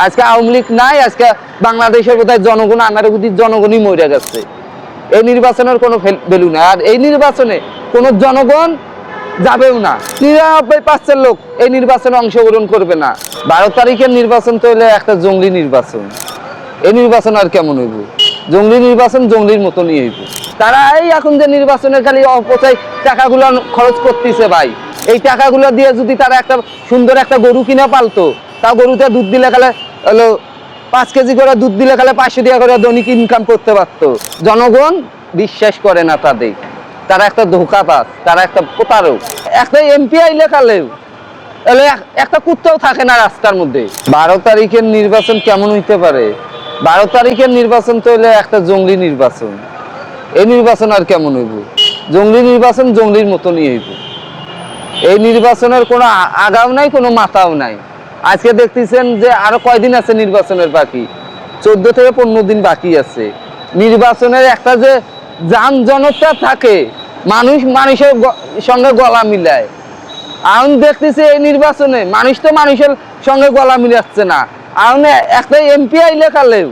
আজকে আওয়ামী লীগ নাই, আজকে বাংলাদেশের বোধহয় জনগণ আমার বুদ্ধি জনগণই মরে গেছে এই নির্বাচনের কোনো ভ্যালু নাই। আর এই নির্বাচনে কোনো জনগণ যাবেও না। নিরানব্বই পার্সেন্ট লোক এই নির্বাচনে অংশগ্রহণ করবে না। বারো তারিখের নির্বাচন তো হলে একটা জঙ্গলি নির্বাচন। এই নির্বাচন আর কেমন হইব? জঙ্গলি নির্বাচন জঙ্গলির মতনই হইব। তারা এই এখন যে নির্বাচনে খালি অপচয় টাকাগুলো খরচ করতেছে ভাই। এই টাকাগুলো দিয়ে যদি তারা একটা সুন্দর একটা গরু কিনে পালতো তা গরুতে দুধ দিলে খালে হলো পাঁচ কেজি করে দুধ দিলে খালে পাঁচশো টাকা করে দৈনিক ইনকাম করতে পারতো। জনগণ বিশ্বাস করে না তাদের। তারা একটা ধোকাবাজ, তারা একটা প্রতারক। একটা এমপি আইলে এলে একটা কুত্তাও থাকে না রাস্তার মধ্যে। বারো তারিখের নির্বাচন কেমন হইতে পারে? বারো তারিখের নির্বাচন তো হলে একটা জঙ্গলি নির্বাচন। এই নির্বাচন আর কেমন হইব? জঙ্গলি নির্বাচন জঙ্গলির মতনই হইব। এই নির্বাচনের কোনো আগাও নাই, কোনো মাথাও নাই। আজকে দেখতেছেন যে আরও কয়দিন আছে নির্বাচনের বাকি? চোদ্দ থেকে পনেরো দিন বাকি আছে। নির্বাচনের একটা যে যান জনতা থাকে, মানুষ মানুষের সঙ্গে গলা মিলায়। এখন দেখতেছি এই নির্বাচনে মানুষ তো মানুষের সঙ্গে গলা মিলাচ্ছে না। এখন একটা এমপি আইলে কালেও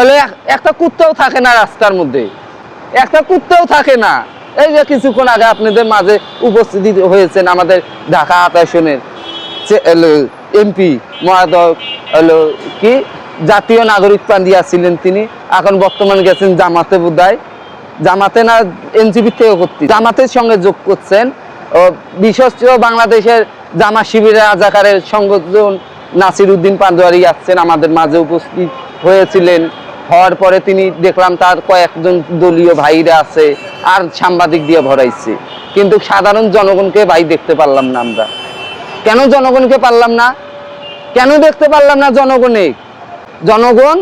এলে একটা কুত্তাও থাকে না রাস্তার মধ্যে। একটা কুত্তাও থাকে না। এই যে কিছুক্ষণ আগে আপনাদের মাঝে উপস্থিতি হয়েছেন আমাদের ঢাকা আতাসনের। এমপি মহাদক হলো কি? জাতীয় নাগরিক পান্ডিয়া ছিলেন তিনি। এখন বর্তমান গেছেন জামাতে বোধহয়। জামাতে না এনসিপি থেকে করতে জামাতের সঙ্গে যোগ করছেন। বিশ্বস্ত বাংলাদেশের জামা শিবিরের রাজাকারের সংগঠন নাসির উদ্দিন পান্দোয়ারি আসছেন। আমাদের মাঝে উপস্থিত হয়েছিলেন। হওয়ার পরে তিনি দেখলাম তার কয়েকজন দলীয় ভাইরা আছে, আর সাংবাদিক দিয়ে ভরাইছে। কিন্তু সাধারণ জনগণকে ভাই দেখতে পারলাম না আমরা। কেন জনগণকে পারলাম না? কেন দেখতে পারলাম না জনগণে? জনগণ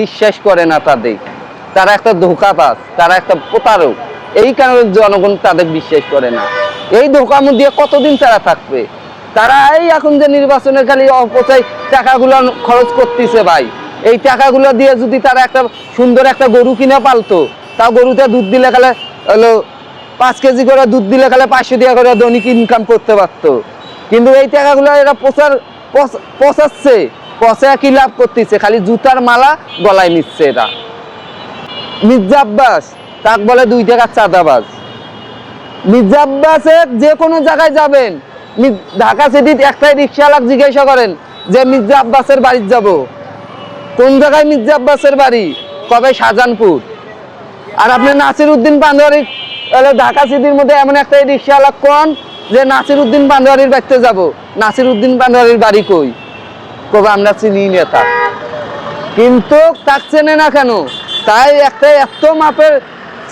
বিশ্বাস করে না তাদের। তারা একটা ধোকা ধোকাবাজ, তারা একটা প্রতারক। এই কারণে জনগণ তাদের বিশ্বাস করে না। এই ধোকার মধ্যে কতদিন তারা থাকবে? তারা এই এখন যে নির্বাচনের খালি অপচয় টাকাগুলো খরচ করতেছে ভাই। এই টাকাগুলো দিয়ে যদি তারা একটা সুন্দর একটা গরু কিনে পালতো তা গরুতে দুধ দিলে খালে হলো পাঁচ কেজি করে দুধ দিলে খালে পাঁচশো টাকা করে দৈনিক ইনকাম করতে পারতো। কিন্তু এই টাকাগুলো এরা প্রচার পচাচ্ছে। পচা কি লাভ করতেছে? খালি জুতার মালা গলায় নিচ্ছে এরা। মির্জা আব্বাস তাক বলে দুই টাকার চাঁদাবাজ। মির্জা আব্বাসে যে কোনো জায়গায় যাবেন। ঢাকা সিটিতে একটাই রিক্সাওয়ালা জিজ্ঞাসা করেন যে মির্জা আব্বাসের বাড়ি যাব? কোন জায়গায় মির্জা আব্বাসের বাড়ি? কবে? শাহজাহানপুর। আর আপনি নাসির উদ্দিন তাহলে ঢাকা সিটির মধ্যে এমন একটা রিক্সাওয়ালা কোন? যে নাসির উদ্দিন পান্দোয়ারির বাড়িতে যাব। নাসির উদ্দিন পান্দোয়ারির বাড়ি কই? কবে আমরা চিনি নেতা। কিন্তু তার চেনে না কেন? তাই একটা এত মাপের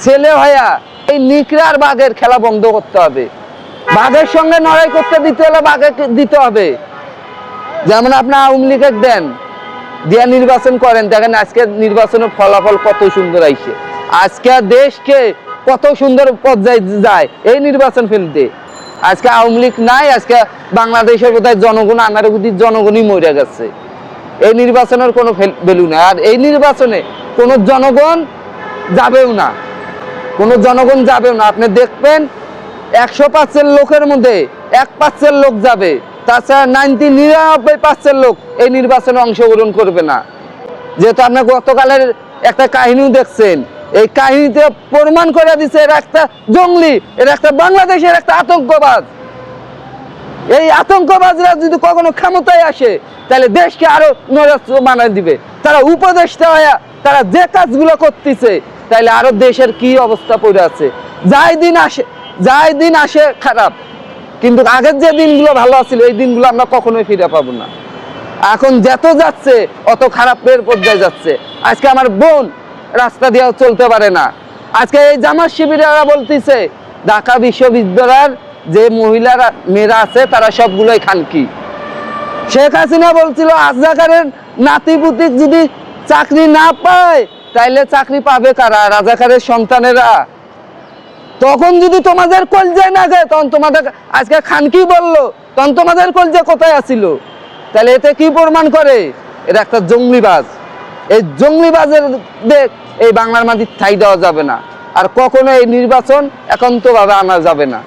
ছেলে হইয়া এই নিকরার বাঘের খেলা বন্ধ করতে হবে। বাঘের সঙ্গে লড়াই করতে দিতে হলে বাঘে দিতে হবে। যেমন আপনি আওয়ামী লীগের দেন, দিয়া নির্বাচন করেন, দেখেন আজকে নির্বাচনের ফলাফল কত সুন্দর আইছে। আজকে দেশকে কত সুন্দর পর্যায়ে যায়, এই নির্বাচন ফেলতে। আজকে আওয়ামী লীগ নাই, আজকে বাংলাদেশের বোধহয় জনগণ বুদ্ধি জনগণই মরে গেছে। এই নির্বাচনের কোনো ভ্যালু নাই। আর এই নির্বাচনে কোনো জনগণ যাবেও না। কোনো জনগণ যাবেও না। আপনি দেখবেন একশো পার্সেন্ট লোকের মধ্যে এক পার্সেন্ট লোক যাবে। তাছাড়া নাইনটি নিরানব্বই পাঁচের লোক এই নির্বাচনে অংশগ্রহণ করবে না। যেহেতু আপনি গতকালের একটা কাহিনীও দেখছেন এই কাহিনীতে প্রমাণ করে দিচ্ছে এরা একটা জঙ্গলি, এরা একটা বাংলাদেশের একটা আতঙ্কবাদ এই আতঙ্কবাজরা যদি কখনো ক্ষমতায় আসে, তাহলে দেশকে আরও নৈরাজ্য বানায় দিবে। তারা উপদেষ্টা হয়ে তারা যে কাজগুলো করতেছে, তাহলে আরও দেশের কি অবস্থা পড়ে আছে। যাই দিন আসে, যাই দিন আসে খারাপ, কিন্তু আগের যে দিনগুলো ভালো আছিল, এই দিনগুলো আমরা কখনোই ফিরে পাবো না। এখন যত যাচ্ছে, অত খারাপের পর্যায়ে যাচ্ছে। আজকে আমার বোন রাস্তা দিয়েও চলতে পারে না। আজকে এই জামাত শিবিরেরা বলতেছে, ঢাকা বিশ্ববিদ্যালয়ের যে মহিলারা, মেয়েরা আছে, তারা সবগুলোই খানকি। শেখ হাসিনা বলছিল আজাকারের নাতি পুতি যদি চাকরি না পায়, তাইলে চাকরি পাবে কারা? রাজাকারের সন্তানেরা। তখন যদি তোমাদের কলজায় না যায়, তখন তোমাদের আজকে খান কি বলল, তখন তোমাদের কলজা কোথায় আছিল? তাহলে এতে কি প্রমাণ করে? এটা একটা জঙ্গলিবাজ। এই জঙ্গলিবাজের দেখ এই বাংলার মাটির ঠাই দেওয়া যাবে না। আর কখনো এই নির্বাচন একান্তভাবে আনা যাবে না।